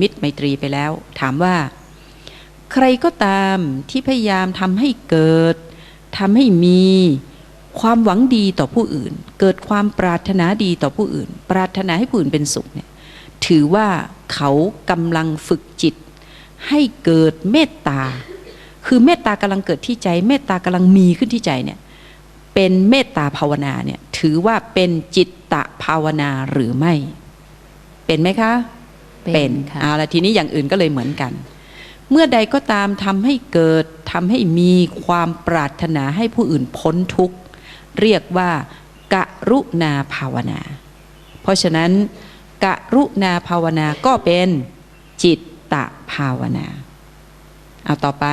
มิตรไมตรีไปแล้ว ถามว่า ใครก็ตามที่พยายามทำให้เกิดทำให้มีความหวังดีต่อผู้อื่น เกิดความปรารถนาดีต่อผู้อื่น ปรารถนาให้ผู้อื่นเป็นสุขเนี่ยถือว่าเขากำลังฝึกจิต ให้เกิดเมตตา คือเมตตากำลังเกิดที่ใจ เมตตากำลังมีขึ้นที่ใจเนี่ยเป็นเมตตาภาวนาเนี่ยถือว่าเป็นจิตตภาวนาหรือไม่ เป็นไหมคะ เป็นค่ะเอาละทีนี้อย่างอื่นก็เลยเหมือนกัน เมื่อใดก็ตามทำให้เกิดทำให้มีความปรารถนาให้ผู้อื่นพ้นทุกข์ เรียกว่ากรุณาภาวนา เพราะฉะนั้นกรุณาภาวนาก็เป็นจิตตภาวนา เอาต่อไป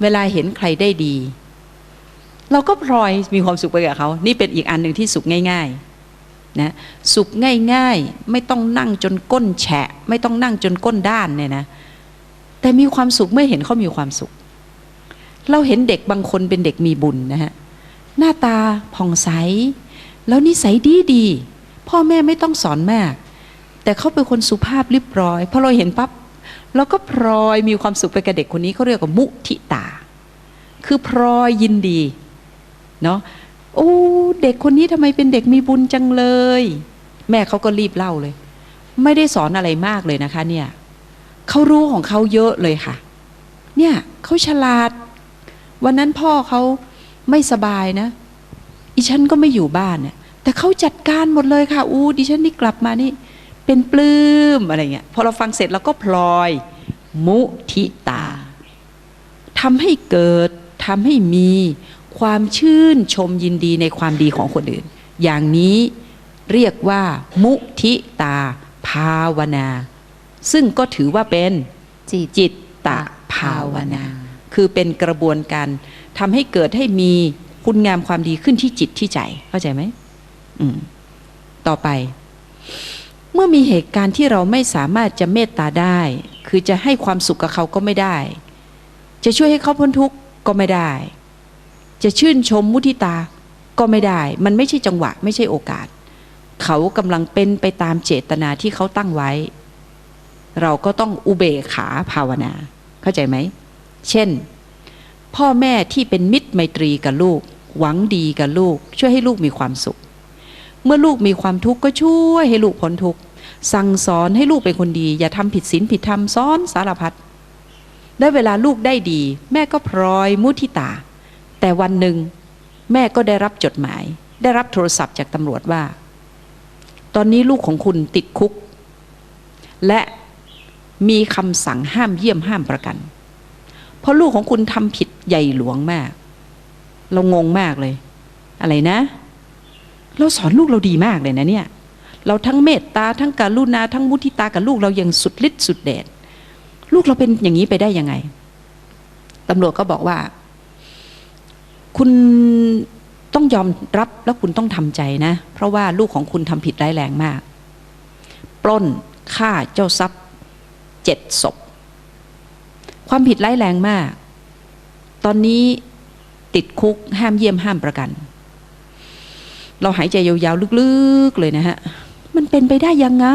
เวลาเห็นใครได้ดี เราก็พลอยมีความสุขไปกับเขา นี่เป็นอีกอันหนึ่งที่สุขง่าย ๆ นะสุขง่ายๆ ไม่ต้องนั่งจนก้นแฉะ ไม่ต้องนั่งจนก้นด้านเนี่ยนะแต่มีความสุขเมื่อเห็นเขามีความสุข เราเห็นเด็กบางคนเป็นเด็กมีบุญนะฮะหน้าตาผ่องใส แล้วนิสัยดีดีพ่อแม่ไม่ต้องสอนมาก แต่เขาเป็นคนสุภาพเรียบร้อยพอเราเห็นปั๊บเราก็พลอยมีความสุขไปกับเด็กคนนี้เขาเรียกว่ามุทิตา คือพลอยยินดีเนาะ โอ้เด็กคนนี้ทำไมเป็นเด็กมีบุญจังเลย แม่เขาก็รีบเล่าเลย ไม่ได้สอนอะไรมากเลยนะคะ เนี่ยเขารู้ของเขาเยอะเลยค่ะ เนี่ยเขาฉลาด วันนั้นพ่อเขาไม่สบายนะ อีฉันก็ไม่อยู่บ้านเนี่ยแต่เขาจัดการหมดเลยค่ะ อู้ดิฉันนี่กลับมานี่ เป็นปลื้มอะไรเงี้ยพอเราฟังเสร็จเราก็พลอย มุทิตาทำให้เกิดทำให้มี ความชื่นชมยินดีในความดีของคนอื่น อย่างนี้เรียกว่า มุทิตา ภาวนา ซึ่งก็ถือว่าเป็นจิตจิตตภาวนา คือเป็นกระบวนการทำให้เกิดให้มีคุณงามความดีขึ้นที่จิตที่ใจ เข้าใจไหมมต่อไป เมื่อมีเหตุการณ์ที่เราไม่สามารถจะเมตตาได้ คือจะให้ความสุขกับเขาก็ไม่ได้ จะช่วยให้เขาพ้นทุกข์ก็ไม่ได้ จะชื่นชมมุทิตาก็ไม่ได้ มันไม่ใช่จังหวะ ไม่ใช่โอกาส เขากำลังเป็นไปตามเจตนาที่เขาตั้งไว้ เราก็ต้องอุเบกขาภาวนา เข้าใจไหม เช่น พ่อแม่ที่เป็นมิตรไมตรีกับลูก หวังดีกับลูก ช่วยให้ลูกมีความสุข เมื่อลูกมีความทุกข์ก็ช่วยให้ลูกพ้นทุกข์ สั่งสอนให้ลูกเป็นคนดี อย่าทำผิดศีลผิดธรรมซ้อนสารพัดได้เวลาลูกได้ดี แม่ก็พลอยมุทิตา แต่วันหนึ่งแม่ก็ได้รับจดหมาย ได้รับโทรศัพท์จากตำรวจว่า ตอนนี้ลูกของคุณติดคุก และมีคำสั่งห้ามเยี่ยมห้ามประกัน เพราะลูกของคุณทำผิดใหญ่หลวงมาก เรางงมากเลย อะไรนะ เราสอนลูกเราดีมากเลยนะเนี่ย เราทั้งเมตตาทั้งการุณาทั้งมุทิตากับลูกเรายังสุดฤทธิ์สุดเดชลูกเราเป็นอย่างนี้ไปได้ยังไงตำรวจก็บอกว่า คุณต้องยอมรับแล้วคุณต้องทำใจนะ เพราะว่าลูกของคุณทำผิดร้ายแรงมาก ปล้นฆ่าเจ้าทรัพย์เจ็ดศพ ความผิดร้ายแรงมาก ตอนนี้ติดคุกห้ามเยี่ยมห้ามประกัน เราหายใจยาวๆลึกๆเลยนะฮะ มันเป็นไปได้ยังไง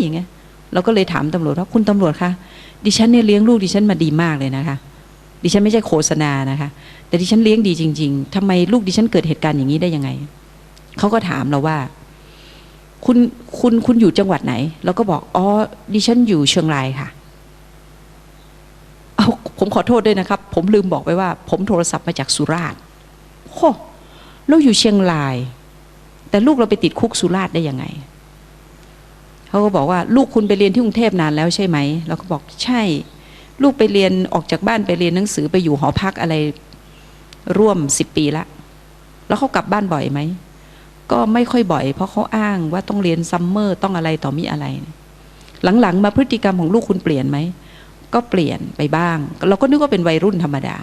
อย่างเงี้ยเราก็เลยถามตำรวจว่าคุณตำรวจคะดิฉันเนี่ยเลี้ยงลูกดิฉันมาดีมากเลยนะคะ ดิฉันไม่ใช่โฆษณานะคะ แต่ดิฉันเลี้ยงดีจริง ๆทำไมลูกดิฉันเกิดเหตุการณ์อย่างนี้ได้ยังไง เขาก็ถามเราว่า คุณคุณคุณอยู่จังหวัดไหนเราก็บอก อ๋อ ดิฉันอยู่เชียงรายค่ะ เอาผมขอโทษด้วยนะครับ ผมลืมบอกไปว่า ผมโทรศัพท์มาจากสุราษฎร์โอ้เราอยู่เชียงราย แต่ลูกเราไปติดคุกสุราษฎร์ได้ยังไงเขาก็บอกว่า ลูกคุณไปเรียนที่กรุงเทพนานแล้วใช่ไหมเราก็บอกใช่ ลูกไปเรียนออกจากบ้านไปเรียนหนังสือไปอยู่หอพักอะไรร่วมสิบปีละ แล้วเขากลับบ้านบ่อยไหม ก็ไม่ค่อยบ่อย เพราะเขาอ้างว่าต้องเรียนซัมเมอร์ต้องอะไรต่อมีอะไร หลังๆ มาพฤติกรรมของลูกคุณเปลี่ยนไหม ก็เปลี่ยนไปบ้าง เราก็นึกว่าเป็นวัยรุ่นธรรมดา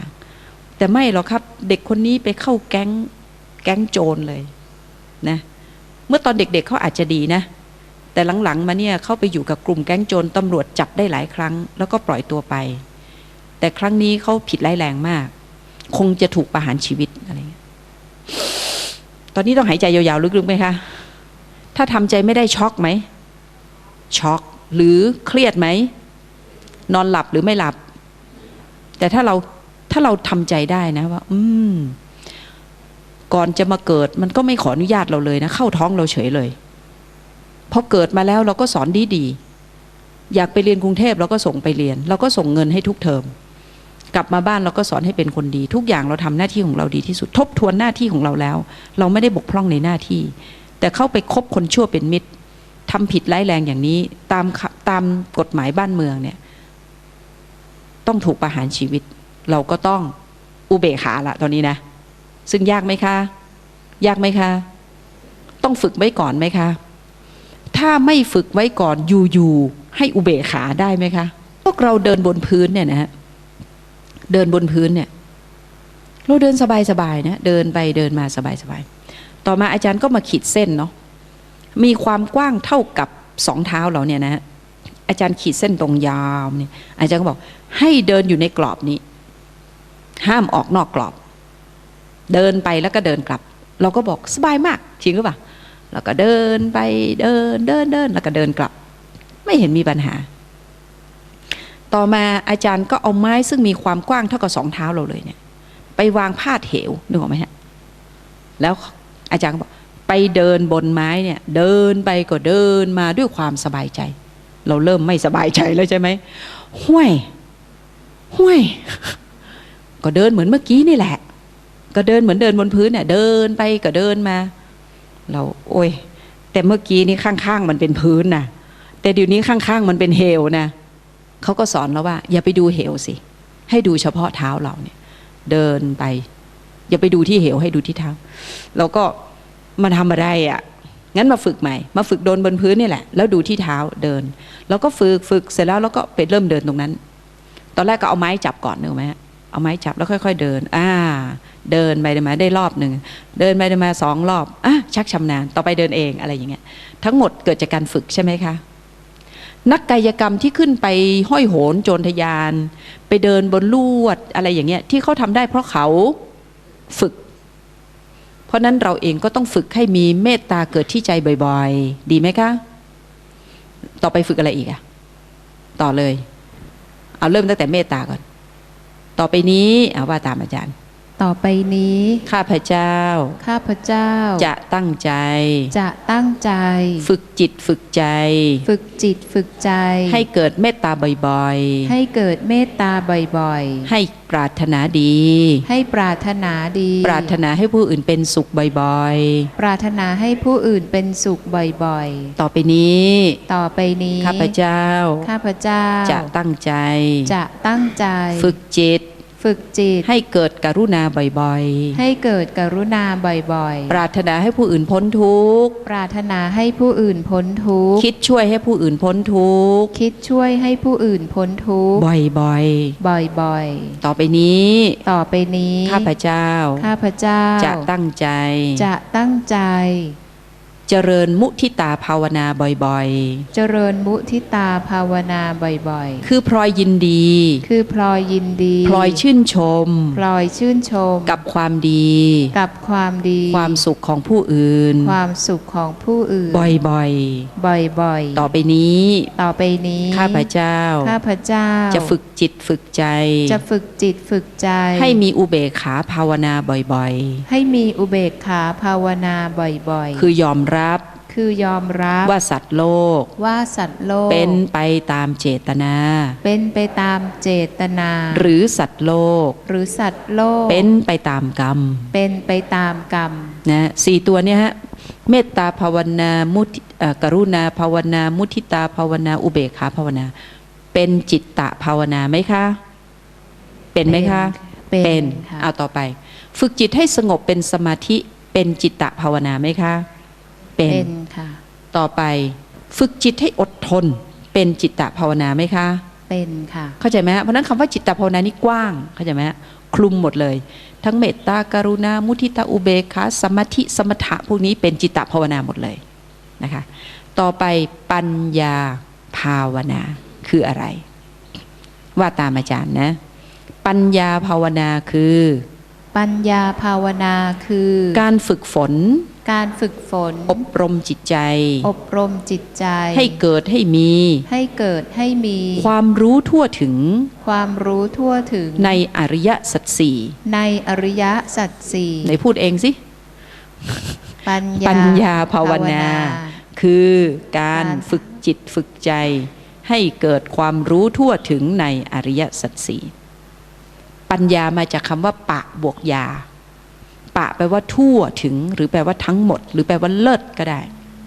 แต่ไม่หรอกครับ เด็กคนนี้ไปเข้าแก๊งแก๊งโจรเลยนะ เมื่อตอนเด็กๆเเขาอาจจะดีนะ แต่หลังๆมาเนี่ยเข้าไปอยู่กับกลุ่มแก๊งโจรตำรวจจับได้หลายครั้ง แล้วก็ปล่อยตัวไป แต่ครั้งนี้เขาผิดร้ายแรงมาก คงจะถูกประหารชีวิตอะไรเงี้ยตอนนี้ต้องหายใจยาวๆลึกๆไหมคะ ถ้าทำใจไม่ได้ช็อกไหมช็อกหรือเครียดไหม นอนหลับหรือไม่หลับ แต่ถ้าเราถ้าเราทำใจได้นะว่า อืม ก่อนจะมาเกิดมันก็ไม่ขออนุญาตเราเลยนะ เข้าท้องเราเฉยเลย พอเกิดมาแล้วเราก็สอนดีดีๆอยากไปเรียนกรุงเทพเราก็ส่งไปเรียน เราก็ส่งเงินให้ทุกเทอม กลับมาบ้านเราก็สอนให้เป็นคนดี ทุกอย่างเราทำหน้าที่ของเราดีที่สุด ทบทวนหน้าที่ของเราแล้ว เราไม่ได้บกพร่องในหน้าที่ แต่เข้าไปคบคนชั่วเป็นมิตรทำผิดร้ายแรงอย่างนี้ตามตามกฎหมายบ้านเมืองเนี่ย ต้องถูกประหารชีวิต เราก็ต้องอุเบกขาละตอนนี้นะ ซึ่งยากไหมคะ ยากไหมคะ ต้องฝึกไว้ก่อนไหมคะ ถ้าไม่ฝึกไว้ก่อนอยู่ๆให้อุเบกขาได้ไหมคะ พวกเราเดินบนพื้นเนี่ยนะฮะเดินบนพื้นเนี่ย เราเดินสบายๆนะเดินไปเดินมาสบายๆต่อมาอาจารย์ก็มาขีดเส้นเนาะมีความกว้างเท่ากับสองเท้าเราเนี่ยนะฮะอาจารย์ขีดเส้นตรงยาวเนี่ยอาจารย์ก็บอก ให้เดินอยู่ในกรอบนี้ ห้ามออกนอกกรอบ เดินไปแล้วก็เดินกลับ เราก็บอกสบายมากจริงหรือเปล่า แล้วก็เดินไปเดินเดินเดินแล้วก็เดินกลับ ไม่เห็นมีปัญหา ต่อมาอาจารย์ก็เอาไม้ซึ่งมีความกว้างเท่ากับสองเท้าเราเลยเนี่ย ไปวางพาดเหวนึกออกไหมฮะแล้วอาจารย์ก็บอกไปเดินบนไม้เนี่ย เดินไปก็เดินมาด้วยความสบายใจ เราเริ่มไม่สบายใจแล้วใช่ไหมห้วยห้วย ก็เดินเหมือนเมื่อกี้นี่แหละ ก็เดินเหมือนเดินบนพื้นเนี่ยเดินไปก็เดินมา เราโอ้ย แต่เมื่อกี้นี่ข้างๆมันเป็นพื้นนะแต่เดี๋ยวนี้ข้างๆมันเป็นเหวนะเขาก็สอนเราว่า อย่าไปดูเหวสิ ให้ดูเฉพาะเท้าเราเนี่ย เดินไป อย่าไปดูที่เหวให้ดูที่เท้าเราก็มาทำอะไรอะ่ะงั้นมาฝึกใหม่ มาฝึกโดนบนพื้นนี่แหละ แล้วดูที่เท้าเดิน แล้วก็ฝึกฝึกเสร็จแล้วแล้วก็ไปเริ่มเดินตรงนั้น ตอนแรกก็เอาไม้จับก่อนนึกไหมฮะ เอาไม้จับแล้วค่อย ๆ เดิน อ่า เดินไปเดินมาได้รอบหนึ่ง เดินไปเดินมาสองรอบ อะชักชำนาญ ต่อไปเดินเองอะไรอย่างเงี้ย ทั้งหมดเกิดจากการฝึกใช่ไหมคะ นักกายกรรมที่ขึ้นไปห้อยโหนโจรทยาน ไปเดินบนลวดอะไรอย่างเงี้ย ที่เขาทำได้เพราะเขาฝึก เพราะนั้นเราเองก็ต้องฝึกให้มีเมตตาเกิดที่ใจบ่อย ๆ ดีไหมคะ ต่อไปฝึกอะไรอีกอะต่อเลย เอาเริ่มตั้งแต่เมตตาก่อน ต่อไปนี้เอาว่าตามอาจารย์ ต่อไปนี้ ข้าพเจ้า ข้าพเจ้า จะตั้งใจ จะตั้งใจ ฝึกจิตฝึกใจ ฝึกจิตฝึกใจ ให้เกิดเมตตาบ่อยให้เกิดเมตตาบ่อยๆ ให้ปรารถนาดีๆให้ปรารถนาดี ปรารถนาให้ผู้อื่นเป็นสุขบ่อยปรารถนาให้ผู้อื่นเป็นสุขบ่อยๆ ต่อไปนี้ๆต่อไปนี้ ข้าพเจ้า ข้าพเจ้า จะตั้งใจ จะตั้งใจ ฝึกจิต ฝึกจิตให้เกิดกรุณาบ่อยให้เกิดกรุณาบ่อยๆ ปรารถนาให้ผู้อื่นพ้นทุกข์ๆปรารถนาให้ผู้อื่นพ้นทุกข์ คิดช่วยให้ผู้อื่นพ้นทุกข์ คิดช่วยให้ผู้อื่นพ้นทุกข์ บ่อยบ่อยๆ ต่อไปนี้ๆต่อไปนี้ ข้าพเจ้า ข้าพเจ้า จะตั้งใจ จะตั้งใจ เจริญมุทิตาภาวนาบ่อยเจริญมุทิตาภาวนาบ่อยๆ คือพลอยยินดีๆคือพลอยยินดี พลอยชื่นชม พลอยชื่นชม กับความดี กับความดี ความสุขของผู้อื่น ความสุขของผู้อื่น บ่อยบ่อยๆๆต่อไปนี้ ต่อไปนี้ ข้าพเจ้า ข้าพเจ้า จะฝึกจิตฝึกใจ จะฝึกจิตฝึกใจ ให้มีอุเบกขาภาวนาบ่อยให้มีอุเบกขาภาวนาบ่อยๆๆคือยอมรับคือยอมรับว่าสัตว์โลก ว่าสัตว์โลก เป็นไปตามเจตนา เป็นไปตามเจตนา หรือสัตว์โลก หรือสัตว์โลก เป็นไปตามกรรม เป็นไปตามกรรมนะสี่ตัวเนี้ยฮะเมตตาภาวนามุทิเอ่อกรุณาภาวนา มุทิตาภาวนาอุเบกขาภาวนา เป็นจิตตะภาวนาไหมคะ เป็นไหมคะ เป็นค่ะเอาต่อไป ฝึกจิตให้สงบเป็นสมาธิเป็นจิตตะภาวนาไหมคะ เป็นเป็นค่ะ ต่อไปฝึกจิตให้อดทน เป็นจิตตะภาวนาไหมคะ เป็นค่ะ เข้าใจไหมฮะเพราะฉะนั้นคำว่าจิตตภาวนานี่กว้างเข้าใจไหมฮะคลุมหมดเลย ทั้งเมตตากรุณา มุทิตาอุเบกขาสมาธิสมถะพวกนี้เป็นจิตตภาวนาหมดเลยนะคะ ต่อไปปัญญาภาวนาคืออะไร ว่าตามอาจารย์นะ ปัญญาภาวนาคือ ปัญญาภาวนาคือ การฝึกฝน การฝึกฝน อบรมจิตใจ อบรมจิตใจ ให้เกิดให้มี ให้เกิดให้มี ความรู้ทั่วถึง ความรู้ทั่วถึง ในอริยสัจสี่ในอริยสัจสี่ไหนพูดเองสิ ปัญญาปัญญาภาวนา คือการการฝึกจิตฝึกใจ ให้เกิดความรู้ทั่วถึงในอริยสัจสี่ ปัญญามาจากคำว่า ปะบวกยา ปะแปลว่าทั่วถึง หรือแปลว่าทั้งหมด หรือแปลว่าเลิศก็ได้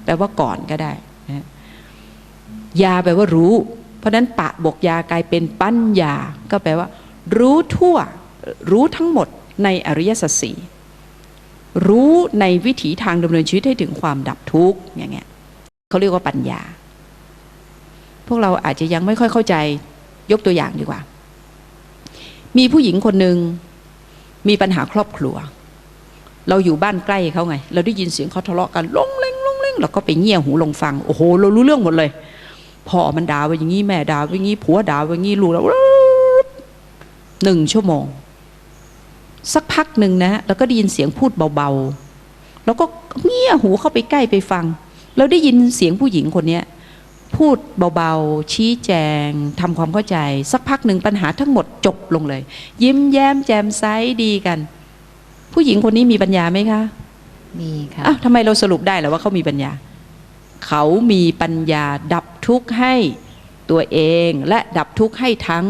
แปลว่าก่อนก็ได้นะยาแปลว่ารู้ เพราะฉะนั้นปะบวกยากลายเป็นปัญญา ก็แปลว่า รู้ทั่ว รู้ทั้งหมดในอริยสัจสี่รู้ในวิถีทางดำเนินชีวิตให้ถึงความดับทุกข์อย่างเงี้ยเขาเรียกว่าปัญญา พวกเราอาจจะยังไม่ค่อยเข้าใจยกตัวอย่างดีกว่า มีผู้หญิงคนหนึ่งมีปัญหาครอบครัว เราอยู่บ้านใกล้เขาไง เราได้ยินเสียงเขาทะเลาะกันลงเล่งลงเล่งเราก็ไปเงี่ยหูลงฟัง โอ้โห เรารู้เรื่องหมดเลยพ่อมันด่าไปอย่างนี้แม่ด่าไปอย่างนี้ผัวด่าไปอย่างนี้ลูกเราหนึ่งชั่วโมง สักพักหนึ่งนะแล้วก็ได้ยินเสียงพูดเบาๆ แล้วก็เงี่ยหูเข้าไปใกล้ไปฟัง เราได้ยินเสียงผู้หญิงคนเนี้ย พูดเบาๆ ชี้แจงทำความเข้าใจ สักพักหนึ่งปัญหาทั้งหมดจบลงเลย ยิ้มแย้มแจ่มใสดีกัน ผู้หญิงคนนี้มีปัญญาไหมคะ มีค่ะอ้าวทำไมเราสรุปได้แล้วว่าเขามีปัญญา เขามีปัญญาดับทุกข์ให้ตัวเองและดับทุกข์ให้ทั้ง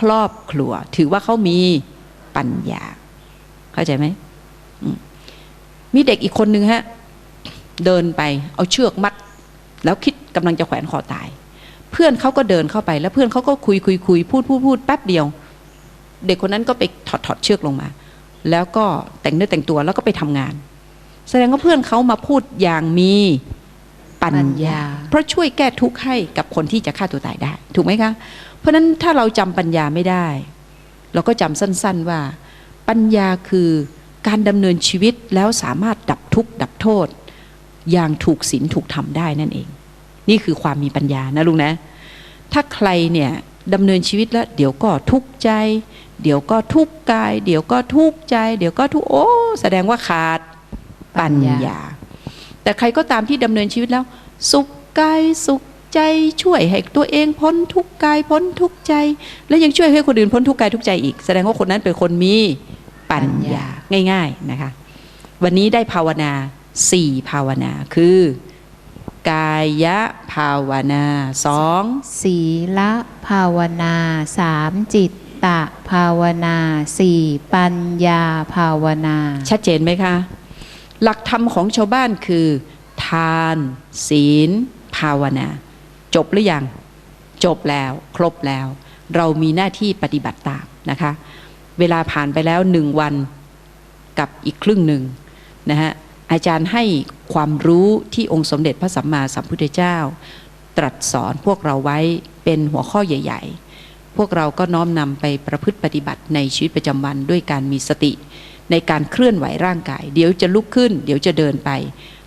ครอบครัว ถือว่าเขามีปัญญา เข้าใจไหมอืมมีเด็กอีกคนนึงฮะ เดินไป เอาเชือกมัด แล้วคิดกำลังจะแขวนคอตาย เพื่อนเขาก็เดินเข้าไปแล้วเพื่อนเขาก็คุยคุยคุยพูดพูดพูดแป๊บเดียว เด็กคนนั้นก็ไปถอดถอดเชือกลงมา แล้วก็แต่งเนื้อแต่งตัวแล้วก็ไปทำงาน แสดงว่าเพื่อนเขามาพูดอย่างมีปัญปัญญาญา เพราะช่วยแก้ทุกข์ให้กับคนที่จะฆ่าตัวตายได้ ถูกไหมคะ เพราะฉะนั้นถ้าเราจำปัญญาไม่ได้ เราก็จำสั้น ๆว่า ปัญญาคือการดำเนินชีวิตแล้วสามารถดับทุกข์ดับโทษ อย่างถูกศีลถูกธรรมได้นั่นเอง นี่คือความมีปัญญานะลุงนะ ถ้าใครเนี่ยดำเนินชีวิตแล้ว เดี๋ยวก็ทุกข์ใจ เดี๋ยวก็ทุกข์กาย เดี๋ยวก็ทุกข์ใจ เดี๋ยวก็ทุกโอ้แสดงว่าขาดปัญญา แต่ใครก็ตามที่ดำเนินชีวิตแล้ว สุขกายสุขใจช่วยให้ตัวเองพ้นทุกกายพ้นทุกใจ และยังช่วยให้คนอื่นพ้นทุกกายทุกใจอีก แสดงว่าคนนั้นเป็นคนมีปัญญาง่าย ๆนะคะ วันนี้ได้ภาวนา สี่ภาวนาคือ กายภาวนาสองศีลภาวนาสามจิตตะภาวนาสี่ปัญญาภาวนา ชัดเจนไหมคะ หลักธรรมของชาวบ้านคือ ทาน ศีล ภาวนา จบหรือยัง จบแล้ว ครบแล้ว เรามีหน้าที่ปฏิบัติตามนะคะ เวลาผ่านไปแล้วหนึ่งวันกับอีกครึ่งหนึ่งนะฮะ อาจารย์ให้ความรู้ที่องค์สมเด็จพระสัมมาสัมพุทธเจ้า ตรัสสอนพวกเราไว้เป็นหัวข้อใหญ่ ๆ พวกเราก็น้อมนำไปประพฤติปฏิบัติในชีวิตประจำวันด้วยการมีสติ ในการเคลื่อนไหวร่างกาย เดี๋ยวจะลุกขึ้น เดี๋ยวจะเดินไป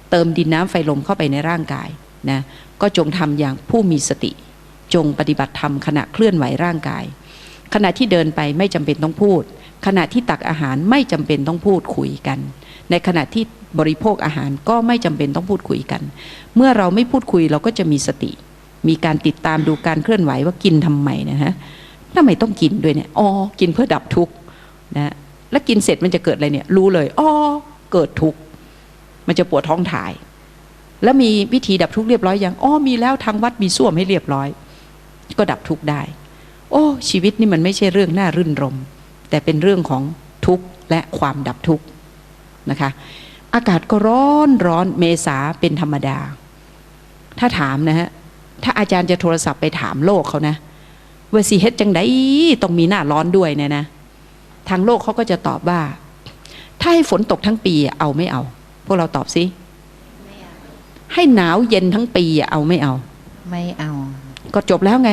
เติมดินน้ำไฟลมเข้าไปในร่างกายนะก็จงทำอย่างผู้มีสติ จงปฏิบัติธรรมขณะเคลื่อนไหวร่างกาย ขณะที่เดินไปไม่จำเป็นต้องพูด ขณะที่ตักอาหารไม่จำเป็นต้องพูดคุยกัน ในขณะที่ บริโภคอาหารก็ไม่จำเป็นต้องพูดคุยกัน เมื่อเราไม่พูดคุยเราก็จะมีสติ มีการติดตามดูการเคลื่อนไหวว่ากินทำไมนะฮะทำไมต้องกินด้วยเนี่ยอ๋อกินเพื่อดับทุกข์นะแล้วกินเสร็จมันจะเกิดอะไรเนี่ย รู้เลยอ๋อเกิดทุกข์มันจะปวดท้องถ่าย แล้วมีวิธีดับทุกข์เรียบร้อยยังอ๋อมีแล้วทางวัดมีส้วมให้เรียบร้อย ก็ดับทุกข์ได้ โอ้ชีวิตนี่มันไม่ใช่เรื่องน่ารื่นรม แต่เป็นเรื่องของทุกข์และความดับทุกข์นะคะ อากาศก็ร้อนร้อนเมษาเป็นธรรมดา ถ้าถามนะฮะ ถ้าอาจารย์จะโทรศัพท์ไปถามโลกเขานะว่าสีเฮ็ดจังไดต้องมีหน้าร้อนด้วยเนี่ยนะ ทางโลกเขาก็จะตอบว่า ถ้าให้ฝนตกทั้งปีอะเอาไม่เอา พวกเราตอบสิให้หนาวเย็นทั้งปีอะเอาไม่เอา ไม่เอา ก็จบแล้วไง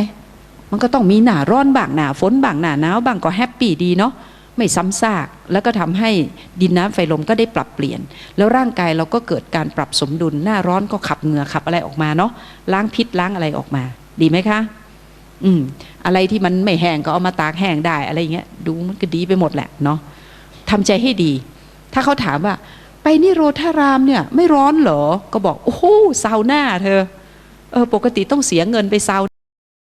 มันก็ต้องมีหนาร้อนบ้างหนาฝนบ้างหนาหนาวบ้างก็แฮปปี้ดีเนาะ ไม่ซ้ำซาก แล้วก็ทำให้ดินน้ำไฟลมก็ได้ปรับเปลี่ยน แล้วร่างกายเราก็เกิดการปรับสมดุล หน้าร้อนก็ขับเหงื่อขับอะไรออกมาเนาะล้างพิษล้างอะไรออกมา ดีไหมคะอืมอะไรที่มันไม่แห้งก็เอามาตากแห้งได้อะไรอย่างเงี้ยดูมันก็ดีไปหมดแหละเนาะทำใจให้ดี ถ้าเขาถามว่า ไปนิโรธารามเนี่ย ไม่ร้อนเหรอ ก็บอก โอ้โหซาวน่าเธอเออปกติต้องเสียเงินไปซาว